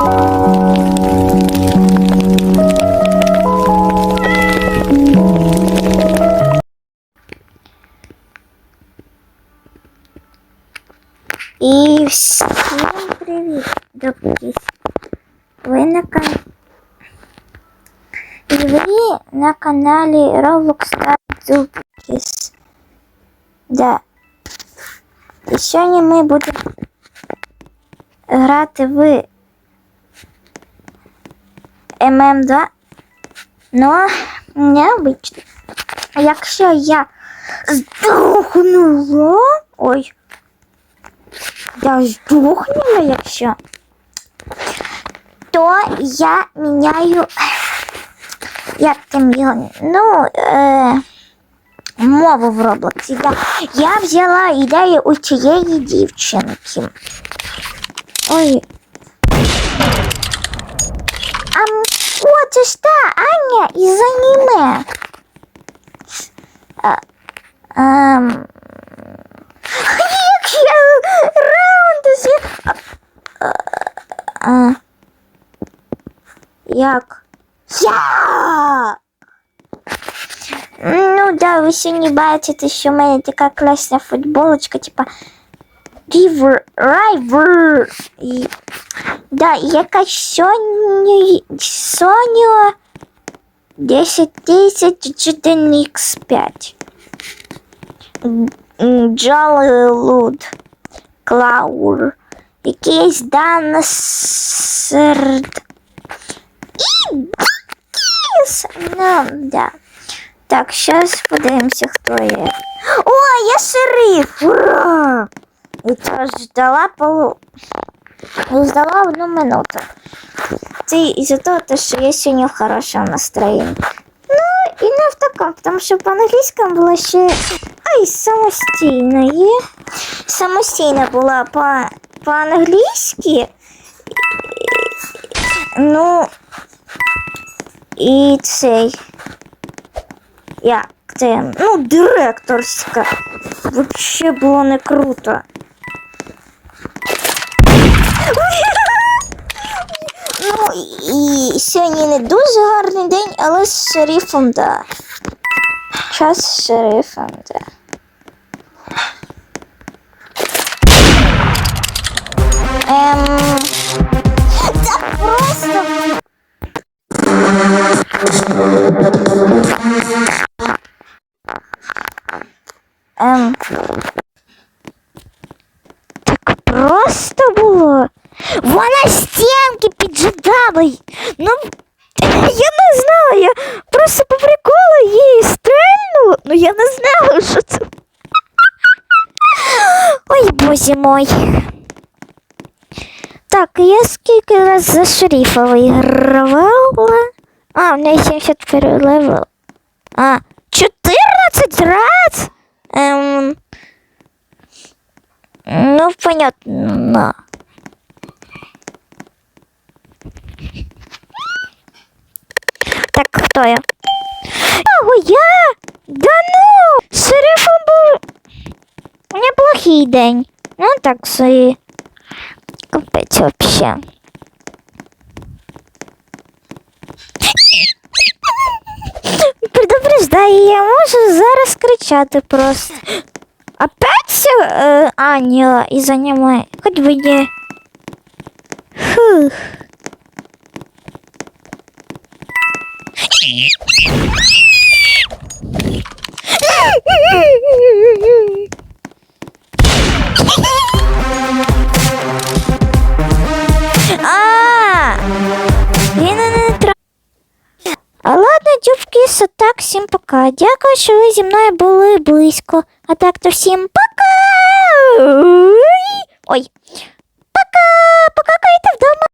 І всім привіт, друзі! Ви на каналі. І ви на каналі Roblox Dubkis. Да. І сьогодні ми будемо грати в ММ2. Ну, необично. Якщо я здохнула. Ой. Я здохнула, якщо. То я міняю. Як там його? Ну, е, мову в Роблоксі. Да. Я взяла ідею у цієї дівчинки. Ой. із аніме. А, ем, як я раунди зі... А, а, як? Я! Ну да, ви сьогодні бачите, що в мене така класна футболочка, типа River, River. І, да, і якась Sony, Sony 10001X5. Джалелуд. Клаур. Якийсь Дансерд. І Бакіс. Ну, да. Так, зараз подивимося, хто я. О, я шериф! Ура! І то ждала полу. Ждала одну минуту. Це із-за того, що я сьогодні в хорошому настроєнні. Ну, і не в такому, тому що по-англійському було ще ай, самостійно є. Самостійно була по, по-англійськи. Ну, і цей. Як це? Ну, директорська. Вообще було не круто. Ну і сьогодні не дуже гарний день, але з шерифом, да. Час з шерифом, да. Ем... Це просто... Ем... Так просто було. Вона стінки піджидала. Ну, я не знала, я просто по приколу її стрельнула, ну я не знала, що це. Ой, боже мой. Так, я скільки раз за шерифа вигравала. А, у неї 71 левел. А, 14 раз? Ем... Ну, понятно. Так, хто я? Да ну! Шерифом був неплохий день. Ну так собі. Капець вообще. Предупреждаю, я можу зараз кричати просто. Опять ця е, Аня із аніме? Хоч би не. Фух. А, він не треба. А ладно, дюбки, так, всім пока. Дякую, що ви зі мною були близько. А так то всім пока. Ой. Пока, покакайте вдома.